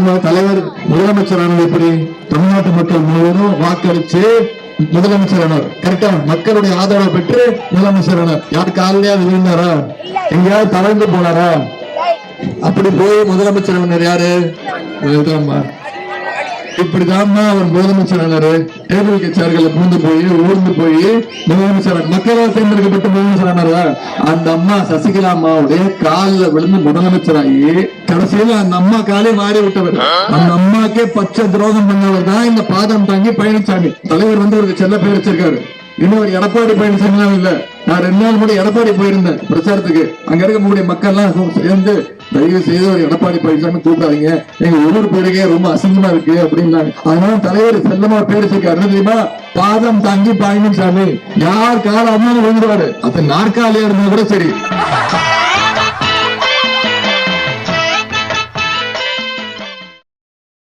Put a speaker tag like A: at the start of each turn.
A: நம்ம தலைவர் முதலமைச்சரானது எப்படி? தமிழ்நாட்டு மக்கள் முழுவதும் வாக்களிச்சு முதலமைச்சரானார் கரெக்டா மக்களுடைய ஆதரவை பெற்று முதலமைச்சரானார் யார் காலையா விழுந்தாரா? எங்கேயாவது தளர்ந்து போனாரா? அப்படி போய் முதலமைச்சர் ஆனார் யாரு? இப்படிதாம்மா அவர் முதலமைச்சர் ஆனாரு. டேபிள் கட்சியார்களை பூந்து போய் ஊர்ந்து போய் முதலமைச்சர் மக்களால் தேர்ந்தெடுக்கப்பட்ட முதலமைச்சர் ஆனாரா? அந்த அம்மா சசிகலா அம்மாவுடைய காலில் விழுந்து முதலமைச்சராகி கடைசியில அந்த அம்மா காலே மாறி விட்டவர். அந்த அம்மாக்கே பச்சை துரோகம் பண்ணவர் தான் இந்த பாதம் தாங்கி பழனிசாமி தலைவர் வந்து ஒரு செல்ல பேர் வச்சிருக்காரு. இன்னும் ஒரு எடப்பாடி பழனிசாமி இல்ல. நான் ரெண்டு நாள் கூட எடப்பாடி போயிருந்தேன் பிரச்சாரத்துக்கு. அங்க இருக்கக்கூடிய மக்கள் எல்லாம் சேர்ந்து தயவு செய்து ஒரு எடப்பாடி பழனிசாமி கூப்பிடாதீங்க. எங்க ஒவ்வொரு பேருக்கே ரொம்ப அசிங்கமா இருக்கு அப்படின்னாங்க. அதனால தலைவர் செல்லமா பேர் வச்சிருக்காரு என்ன தெரியுமா? பாதம் தாங்கி பழனிசாமி யார் கால அம்மா விழுந்துருவாரு. அது நாற்காலியா இருந்தா கூட சரி.